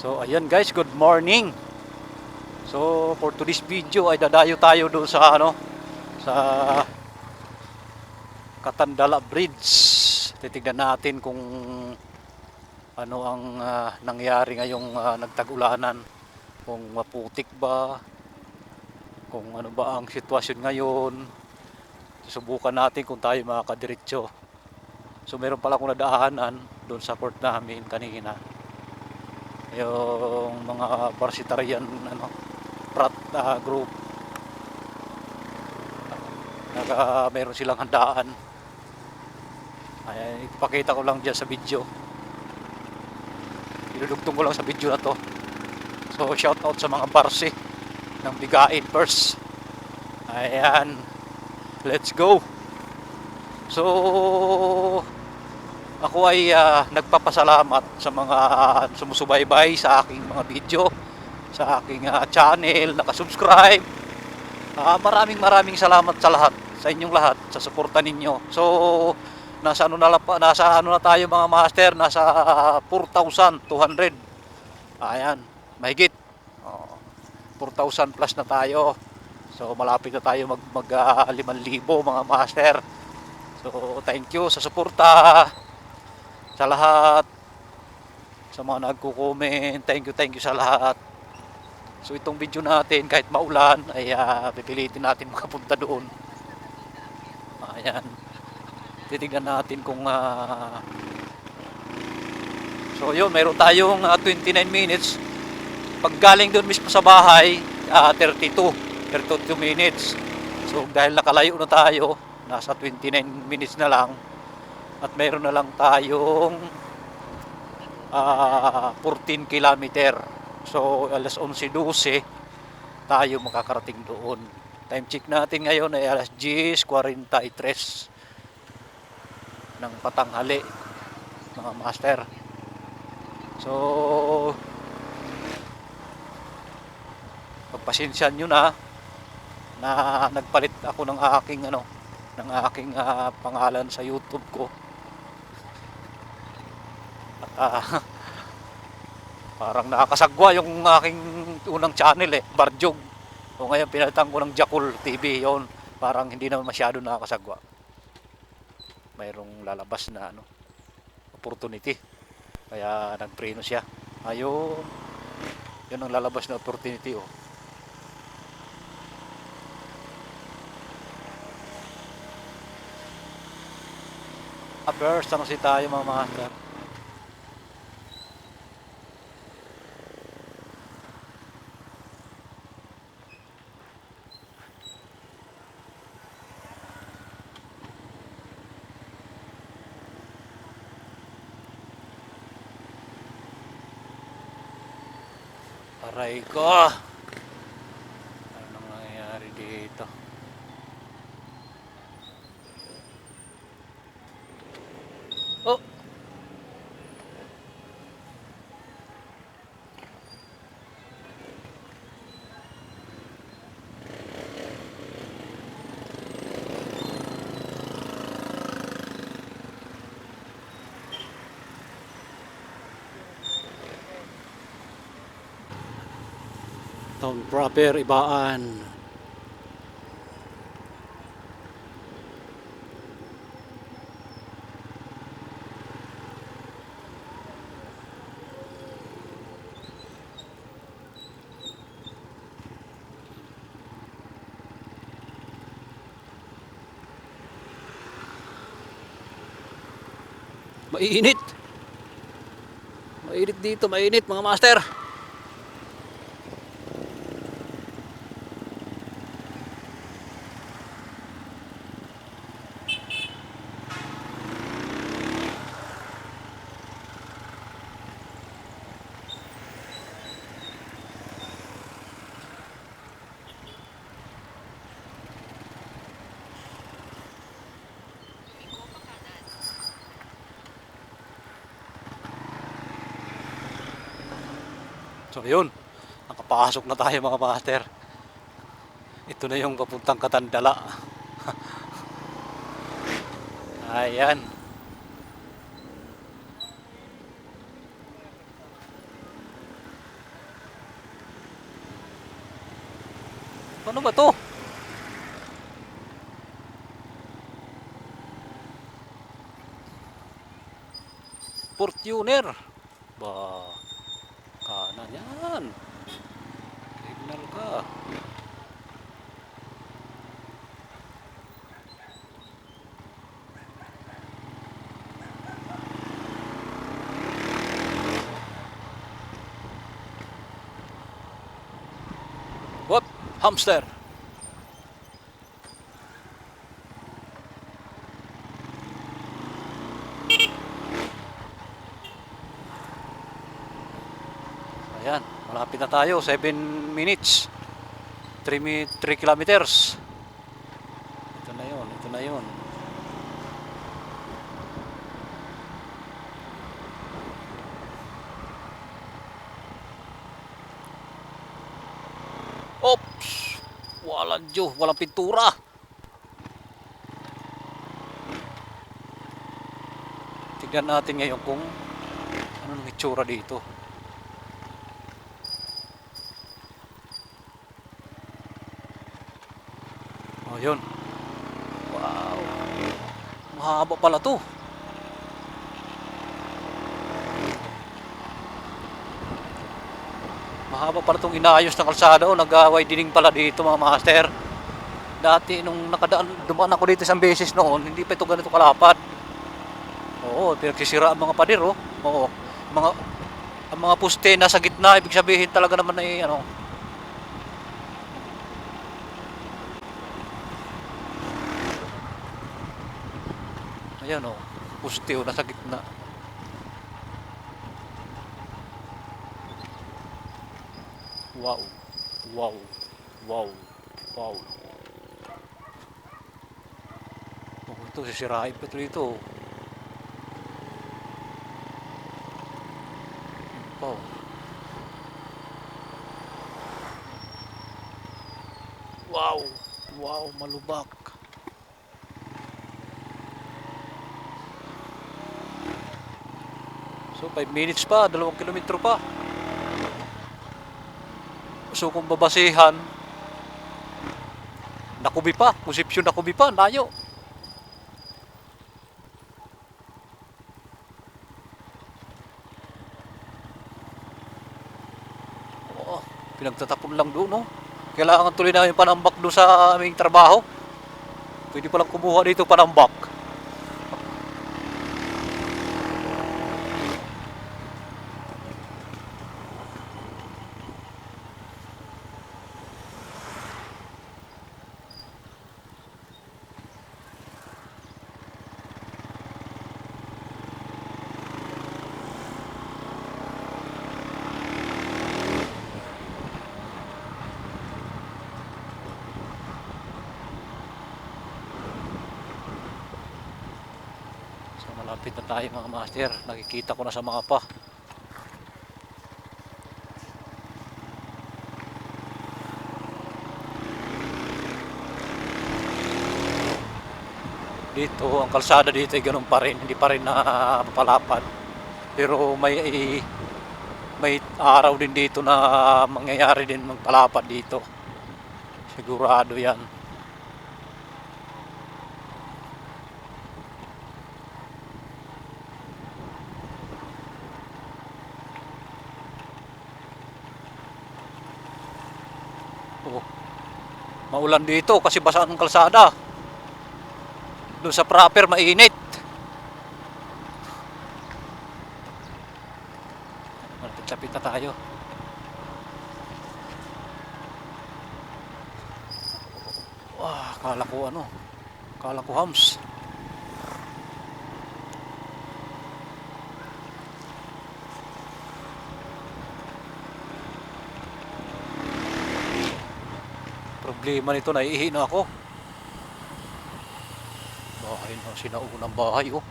So ayan guys, good morning. So for today's video ay dadayo tayo doon sa ano sa Katandala Bridge. Titignan natin kung ano ang ah, nangyari ngayong ah, nagtag-ulanan. Kung maputik ba, kung ano ba ang sitwasyon ngayon. Susubukan natin kung tayo makakadiretso. So meron pala akong nadaanan doon sa court namin kanina yung mga Parsitarian ano, prat ah, group. Naga, meron silang handaan. Ay ipakita ko lang dyan sa video. Ilulugtong ko lang sa video na to. So shout out sa mga Parsi ng Bigain first ayan let's go. So ako ay ah, nagpapasalamat sa mga sumusubaybay sa aking mga video, sa aking ah, channel, nakasubscribe. Ah, maraming maraming salamat sa lahat, sa inyong lahat, sa suporta ninyo. So, nasa ano na nasa ano na tayo mga master, nasa ah, 4,200. Ayan, mahigit. Oh, 4,000 plus na tayo. So, malapit na tayo mag, mag ah, 5,000 mga master. So, thank you sa suporta sa lahat. Sa mga nagko-comment thank you thank you sa lahat. So itong video natin kahit maulan ay ah, pipilitin natin makapunta doon. Ayan. Titignan natin kung ah, so yun meron tayong ah, 29 minutes. Pag galing doon mismo sa bahay ah, 32 32 minutes. So dahil nakalayo na tayo nasa 29 minutes na lang at mayroon na lang tayong ah 14 kilometer. So alas 11.12 tayo makakarating doon. Time check natin ngayon ay alas 10.43 ng patanghali mga master. So pagpasensyan nyo na na nagpalit ako ng aking ano ng aking ah, pangalan sa YouTube ko Ah, parang nakakasagwa yung aking unang channel eh, Barjog. O ngayon pinalitan ko ng Jakul TV, yon parang hindi naman masyado nakakasagwa. Mayroong lalabas na ano, opportunity. Kaya nagpreno siya. Ayun. Yun ang lalabas na opportunity oh. First, ano si tayo mga master? Aray ko. Ano nang nangyayari dito? Oh! Town proper, ibaan. Mainit. Mainit dito, mainit mga master. So yun, nakapasok na tayo mga master. Ito na yung papuntang Katandala. Ayan. Ano ba to? Fortuner. Ba kanan yan. Signal ka. Whoop, hamster. Ayan, malapit tayo. 7 minutes. 3, mi 3 kilometers. Ito na yun, ito na yun. Ops! Walang Diyo, walang pintura. Tignan natin ngayon kung ano ang itsura dito. Yun. Wow. Mahaba pala to. Mahaba pala itong inaayos na kalsada. Oh, nag-away dining pala dito mga master. Dati nung nakadaan, dumaan ako dito isang beses noon, hindi pa ito ganito kalapad. Oo, pinagsisira ang mga pader oh. Oo. Mga ang mga puste nasa gitna, ibig sabihin talaga naman ay ano, Ayan o, puste o, nasa gitna. Wow, wow, wow, wow. Oh, ito, sisirain pa ito dito. Wow. Wow, wow, malubak. So 5 minutes pa, 2 kilometro pa. So kung babasihan, nakubi pa, konsepsyon nakubi pa, layo. Oo, pinagtatapon lang doon, no? Kailangan tuloy namin panambak doon sa aming trabaho. Pwede palang kumuha dito panambak. So malapit na tayo mga master. Nakikita ko na sa mga pa. Dito, ang kalsada dito ay ganun pa rin. Hindi pa rin na palapad. Pero may may araw din dito na mangyayari din magpalapad dito. Sigurado yan. Maulan dito kasi basa ang kalsada. Doon sa proper mainit. Malapit-lapit na tayo. Wah, kala ko ano. Kala ko hams. Problema nito, naiihi na ako. Bahay na, sinaunang bahay oh.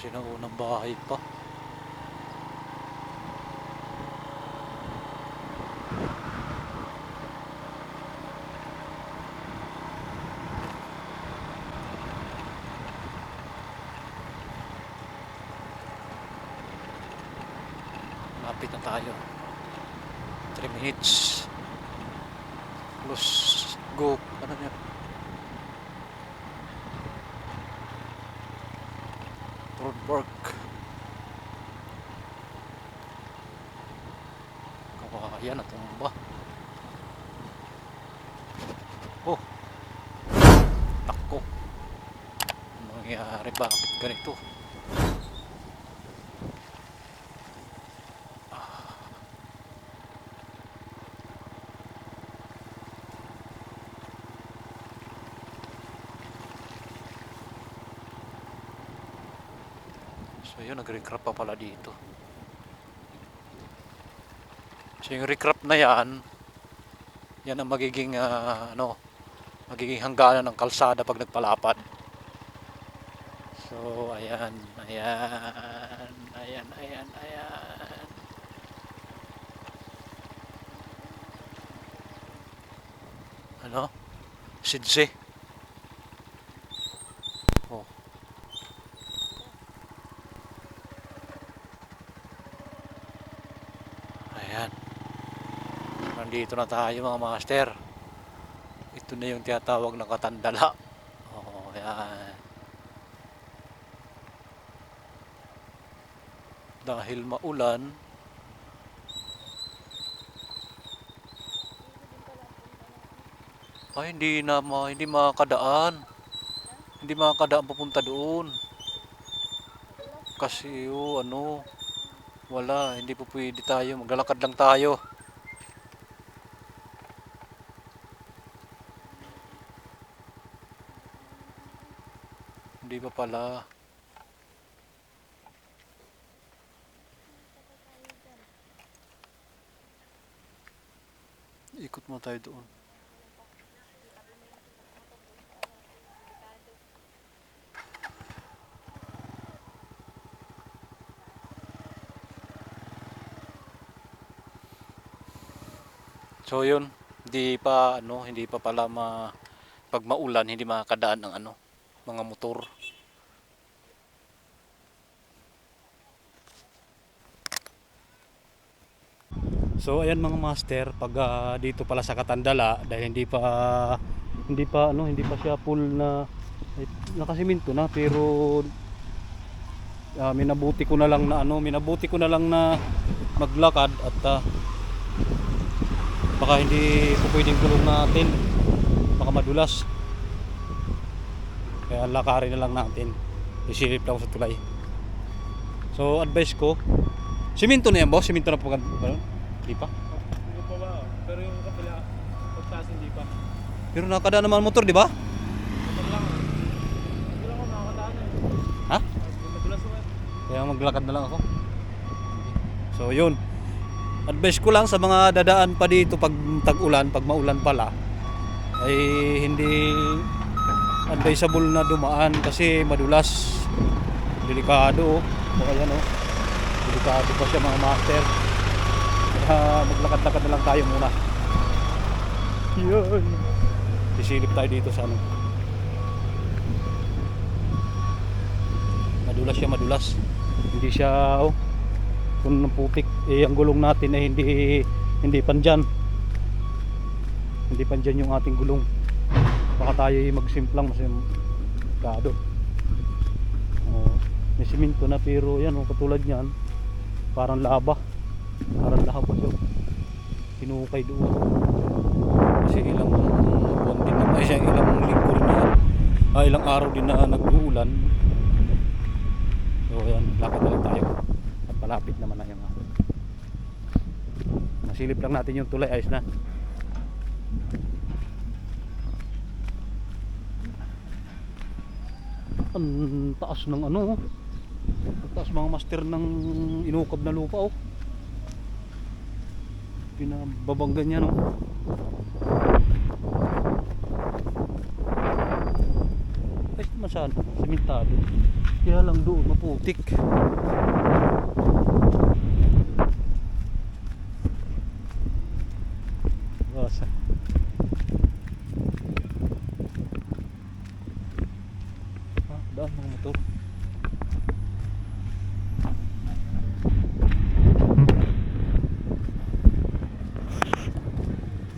Sinaunang bahay pa. Lapit na tayo. 3 minutes. Los go. Ano yan? Roadwork. Kawayan na tumba. Takko. Ano nangyari ba? Ganito. So yun, nag-recrap pa pala dito. So yung recrap na yan, yan ang magiging ah, ano, magiging hangganan ng kalsada pag nagpalapad. So ayan, ayan, ayan, ayan, ayan. Ano? Sidse. Oh. Ayan. Nandito na tayo mga master. Ito na yung tinatawag na katandala. Oo, ayan. Dahil maulan, ay hindi na ma, hindi makakadaan. Hindi makakadaan papunta doon. Kasi oh, ano, wala, hindi po pwede tayo. Maglalakad lang tayo. Hindi pa pala. Ikot mo tayo doon. So yun, hindi pa ano, hindi pa pala ma pag maulan hindi makakadaan ng ano, mga motor. So ayan mga master, pag ah, dito pala sa Katandala dahil hindi pa hindi pa ano, hindi pa siya full na nakasiminto na pero ah, minabuti ko na lang na ano, minabuti ko na lang na maglakad at ah, baka hindi po pwedeng gulong natin baka madulas kaya lakarin na lang natin isilip lang sa tulay so advice ko siminto na yan boss siminto na po ba hindi pa Hindi pa ba? Pero yung kapila, pagtaas hindi pa. pero nakada naman motor di ba Motor lang. Hindi lang ako nakakataan eh. ha Madulas naman. kaya maglakad na lang ako so yun advice ko lang sa mga dadaan pa dito pag tag-ulan pag maulan pala ay hindi advisable na dumaan kasi madulas. Delikado oh. o ayan oh. Delikado pa siya mga master. Kaya maglakad-lakad na lang tayo muna. Yun. Sisilip tayo dito sa ano. Madulas siya madulas. Hindi siya oh. Kung ng putik. Eh ang gulong natin ay hindi hindi pandyan. Hindi pandyan yung ating gulong baka tayo ay magsimplang mas kado oh, may siminto na pero yan oh, katulad niyan parang laba. Parang laba siya. Hinukay doon. Kasi ilang buwan din na siya ilang linggo na ah, ilang araw din na nag-uulan. So yan lakad na tayo. At malapit naman na yung ako masilip lang natin yung tulay ayos na ang taas ng ano ang taas mga master ng inukab na lupa oh. Pinababanggan niya no? Ay naman saan simentado. Kaya lang doon maputik. Basa. Ah, daan mga motor.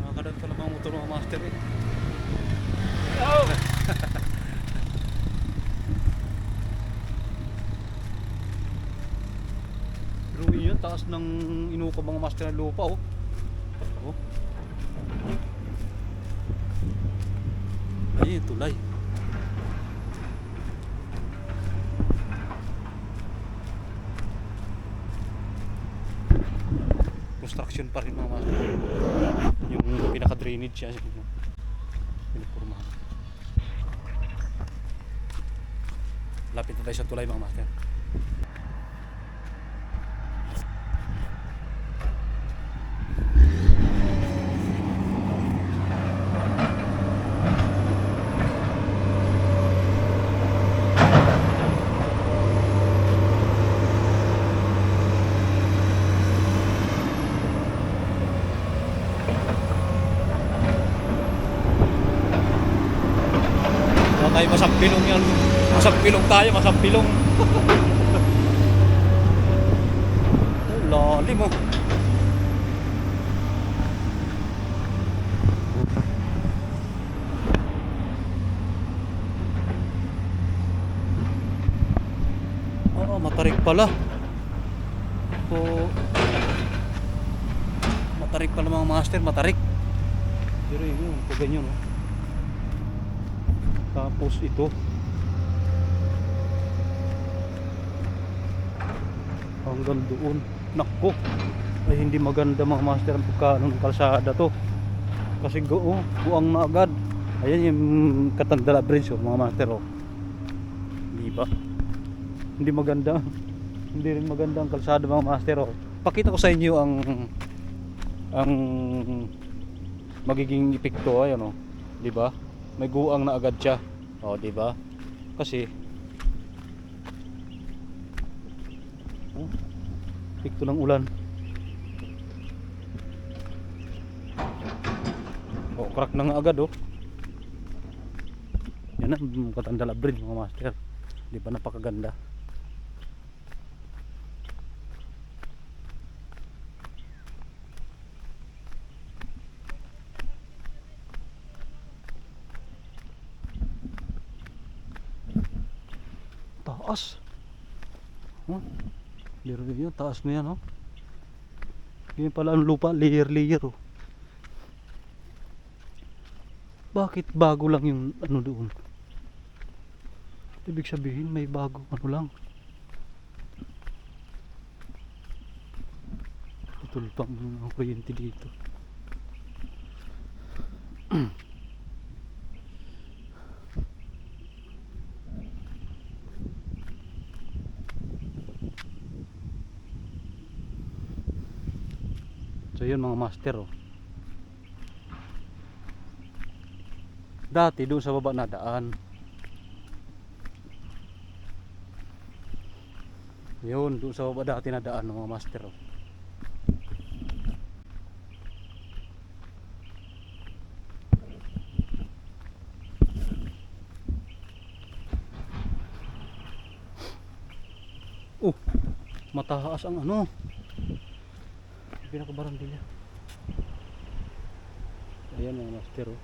Nakakadaan pala mga motor mga Pero yun, taas ng inuka mga master ng lupa oh. Oh. Ay, tulay. Construction pa rin mga master. Yung pinaka-drainage siya. Pinupurmahan. Lapit na tayo sa tulay mga master. Wala tayo masampilong yan. Masampilong tayo, masampilong. lalim oh. Oo, matarik pala. So, matarik pala mga master, matarik. Pero yun, ganyan oh. Tapos ito. Hanggang doon. Nakko. Ay hindi maganda mga master ang pagkaano ng kalsada to. Kasi go, oh, buang na agad. Ayan yung Katandala Bridge oh, mga master oh. Di ba? Hindi maganda. Hindi rin maganda ang kalsada mga master oh. Pakita ko sa inyo ang ang magiging epekto ayan oh. Di ba? may guang na agad siya. O, di ba? Kasi oh, pikto ng ulan. Oh, crack na nga agad oh. Yan na, Katandala Bridge mga master. Di ba napakaganda? Taas. Oh. Liro yun, taas na yan, oh. Yan pala ang lupa, layer layer, oh. Bakit bago lang yung ano doon? Ibig sabihin may bago ano lang. Pa ang kuryente dito. So yun mga master oh. Dati doon sa baba na daan. Yun, doon sa baba dati na daan mga master oh. Oh, mataas ang ano. Pinakabarandilya. Ayan mga master oh.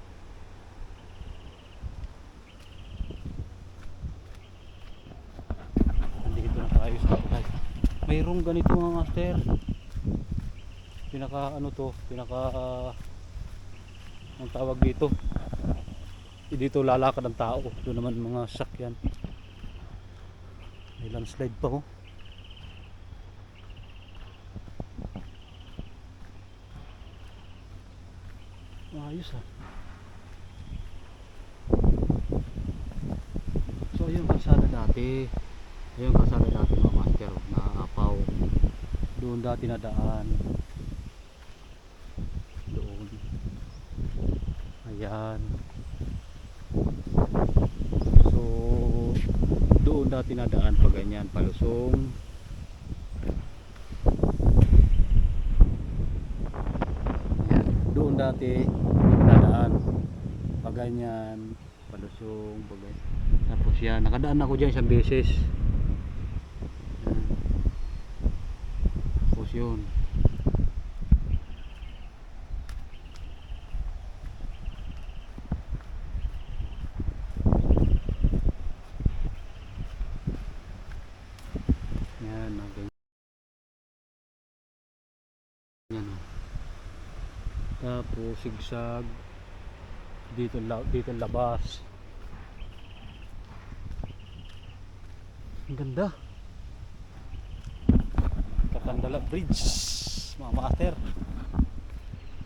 Nandito na tayo sa tulay. Mayroong ganito mga master. Pinaka ano to, pinaka ang tawag dito. Eh, Dito lalakad ang tao. Doon naman mga sakyan. May landslide pa oh. Ayos ah. So ayun kalsada dati. Ayun kalsada dati mga master na apaw. Doon dati na daan. Doon. Ayan. So doon dati na daan pa ganyan palusong. Dati ganyan palusong bagay. Tapos yan nakadaan ako dyan isang beses. Yan. tapos yun. Yan tapos sigsag. Dito dito labas. Ang ganda. Katandala Bridge. Mga master.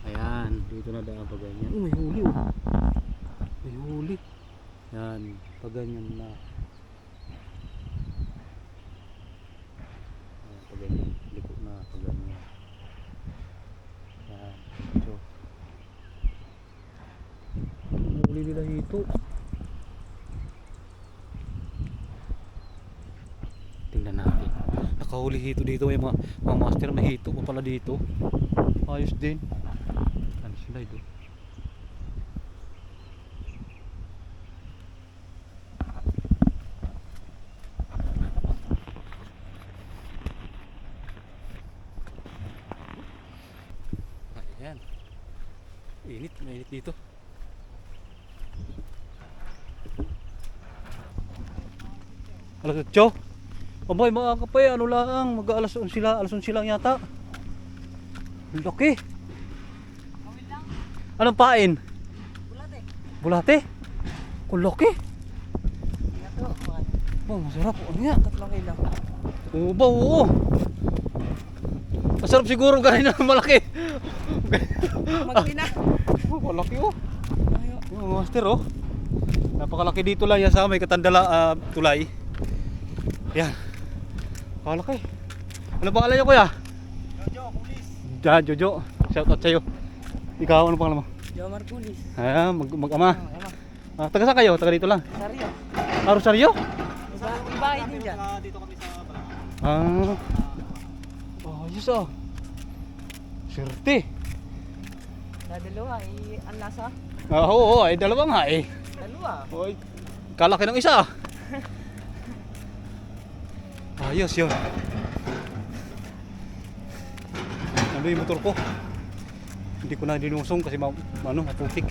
Ayan, dito na daan pag ganyan. Oh, may huli oh. May huli. Yan, pag ganyan na. Ayan, pag ganyan. Liko na pag ganyan. Yan, so. Huli dito. Tingnan natin. Nakahuli hito dito. May mga, mga master na hito pa pala dito. Ayos din. Ano sila ito? Ayan. Init, mainit dito. 8? Abay, maaga pa eh. Ano lang, mag alas 11 sila. Alas 11 lang yata. Laki. Anong pain? Bulate. Bulate? Ang laki. Oh, masarap. Ano nga? tatlong kilo. Oo ba, oo. Masarap siguro ganun na malaki. Magpina. Oh, malaki oh. Ayo. Yung master oh. Napakalaki dito lang yan sa may katandala ah, tulay. Yan. Kalaki. Ano pangalan niyo kuya? Jojo, pulis. Ja, Jojo. Shout out sa'yo. Ikaw, ano pangalan mo? Jo Marculis. Ah, mag mag-ama. Oh, ama. Ah, taga saan kayo? Taga dito lang. Sario. Ah, Rosario? Iba, iba din dyan. dito kami sa barangay. Ah. Oh, ayos ah. Swerte. Na dalawa, eh, ang lasa. Ah, oo, oo, ay dalawa nga eh. Dalawa. Oy, kalaki ng isa. ah. Ayos yun. Ano yung motor ko? Hindi ko na dinusong kasi ma ano, maputik.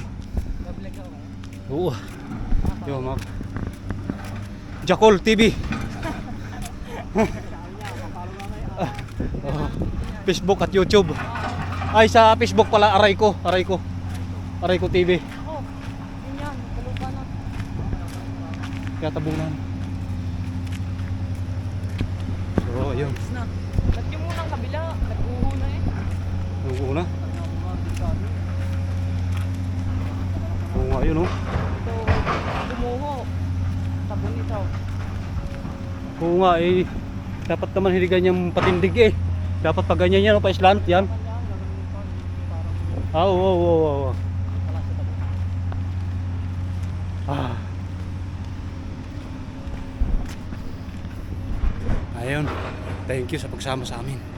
Oo. Yo, mga Jackal TV. Ah, oh, Facebook at YouTube. Ay sa Facebook pala aray ko, aray ko. Aray ko TV. Oh. Kaya tabunan. Tapos na. Ba't yung munang kabila? Nag-uho na eh. Yung una. Oo nga yun oh. Ito, gumuho. Tabon ito. Oo nga eh. Dapat naman hindi ganyan patindig eh. Dapat pag ganyan yan, oh, pa slant yan. Ah, oo, oo, oo, oo. wala sa tabon. Ah. Ayun. Thank you sa pagsama sa amin.